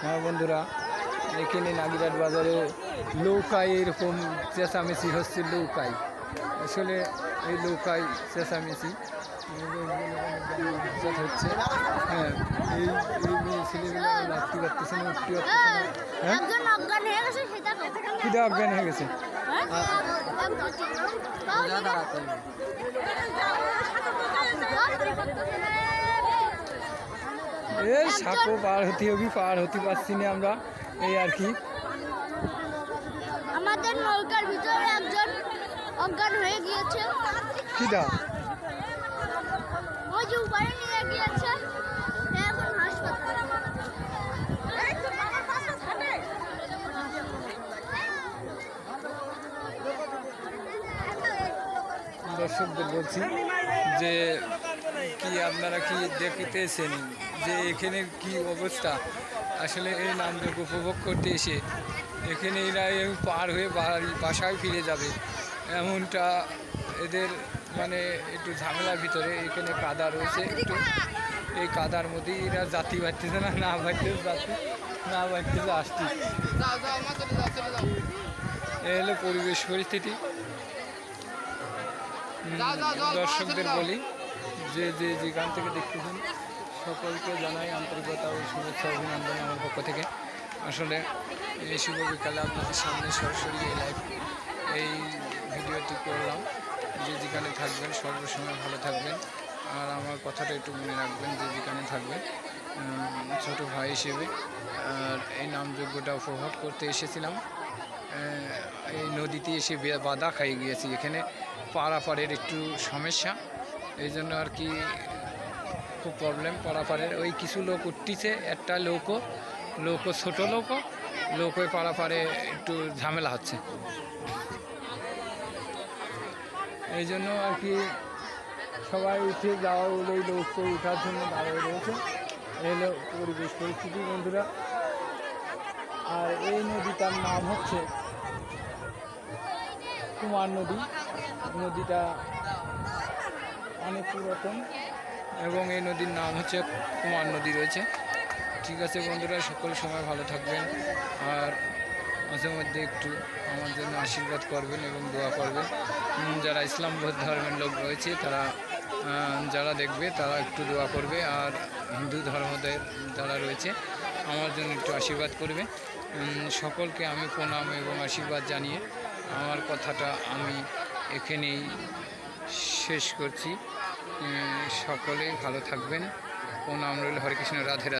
হ্যাঁ বন্ধুরা এখানে নাগিরাট বাজারে নৌকায় এরকম চেঁচামেচি হচ্ছে নৌকায় আসলে এই নৌকায় চেঁচামেচি হচ্ছে হ্যাঁ এই ছেলেগুলো লাগতে পারতেছে না উঠতে পারতেছে না হ্যাঁ একজন অজ্ঞান হয়ে গেছে খিদা অজ্ঞান হয়ে গেছে এই সাপও পার হতে হবে পার হতে পারছি না আমরা। এই আর কি। আমাদের নৌকার ভিতরে একজন অজ্ঞান হয়ে গিয়েছে। খিদা ওই যে উপরে নিয়ে গিয়েছে। এখন হাসপাতালে। দর্শকদের বলছি যে কি আপনারা কি দেখতেছেন যে এখানে কি অবস্থা? আসলে এই নামযোগ উপভোগ করতে এসে এখানে এরা পার হয়ে বাড়ি, বাসায় ফিরে যাবে। এমনটা এদের মানে একটু ঝামেলার ভিতরে এখানে কাদা রয়েছে। একটু এই কাদার মধ্যে এরা জাতি বাড়তেছে না না বাড়তেছে জাতি, না বাড়তেছে আসতি। এ হলো পরিবেশ পরিস্থিতি। দর্শকদের বলি। যে যে যেখান থেকে দেখতেছেন, সকলকে জানাই আন্তরিকতা ও শুভেচ্ছা অভিনন্দন আমার পক্ষ থেকে। আসলে এই শুভ বিকালে আপনাদের সামনে সরাসরি এই লাইভ এই ভিডিওটি করলাম। যে যেখানে থাকবেন, সর্বসময় ভালো থাকবেন। আর আমার কথাটা একটু মনে রাখবেন, যে যেখানে থাকবেন ছোট ভাই হিসেবে। আর এই নামযোগ্যটা উপভোগ করতে এসেছিলাম। এই নদীতে এসে বাধা খাই গিয়েছি। এখানে পারাপারের একটু সমস্যা। এই জন্য আর কি খুব প্রবলেম পারাপারের। ওই কিছু লোক উঠতিছে, একটা লোকও লোকও ছোটো লোকও লোক ওই পারাপারে একটু ঝামেলা হচ্ছে। এই জন্য আর কি সবাই উঠে যাওয়া ওই লোককে উঠার জন্য দাঁড়িয়ে রয়েছে। এই হলো পরিবেশ পরিস্থিতি বন্ধুরা। আর এই নদীটার নাম হচ্ছে কুমার নদী। নদীটা অনেক পুরাতন। এবং এই নদীর নাম হচ্ছে কুমার নদী রয়েছে। ঠিক আছে বন্ধুরা, সকল সময় ভালো থাকবেন। আর মাঝে মধ্যে একটু আমার জন্য আশীর্বাদ করবেন এবং দোয়া করবেন। যারা ইসলাম ধর্মের লোক রয়েছে, তারা যারা দেখবে, তারা একটু দোয়া করবে। আর হিন্দু ধর্মদের যারা রয়েছে, আমার জন্য একটু আশীর্বাদ করবে। সকলকে আমি প্রণাম এবং আশীর্বাদ জানিয়ে আমার কথাটা আমি এখানেই শেষ করছি। সকলে ভালো থাকবেন। ও নাম রইল হরে কৃষ্ণ রাধে।